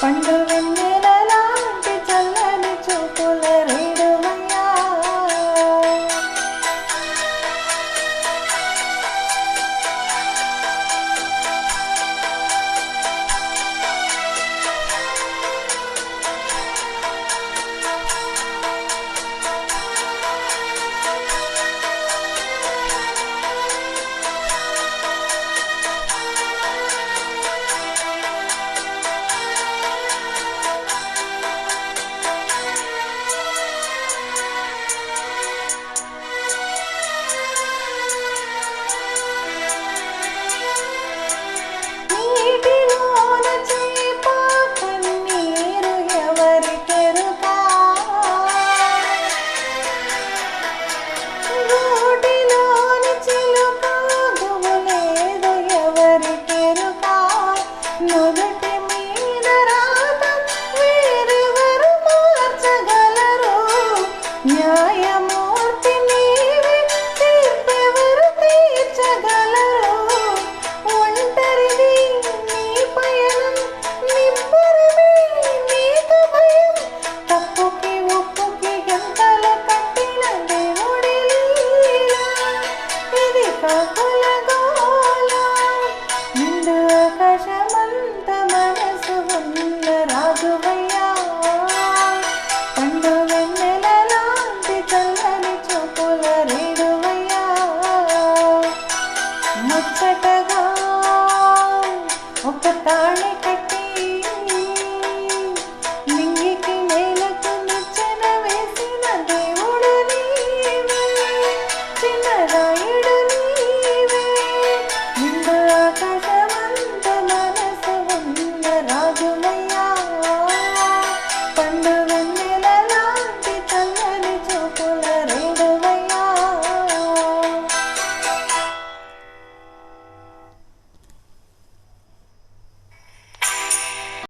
పండు వెన్నెల లాంటి చల్లని చూపుల రే మొదటి మీద రాత వేరెవరు మార్చగలరు? న్యాయమూర్తి నీవే తీర్పెవరు తీర్చగలరు? ఒంటరిది నీ పయనం నింపరిది నీకు భయం. తప్పుకి ఉప్పుకి గంటల కట్టిన దేవుడి ఇది కాకుండా వెన్నెలలాంటి చల్లని చూపుల రేడువయ్యా ముచ్చటగా ఒక తాళి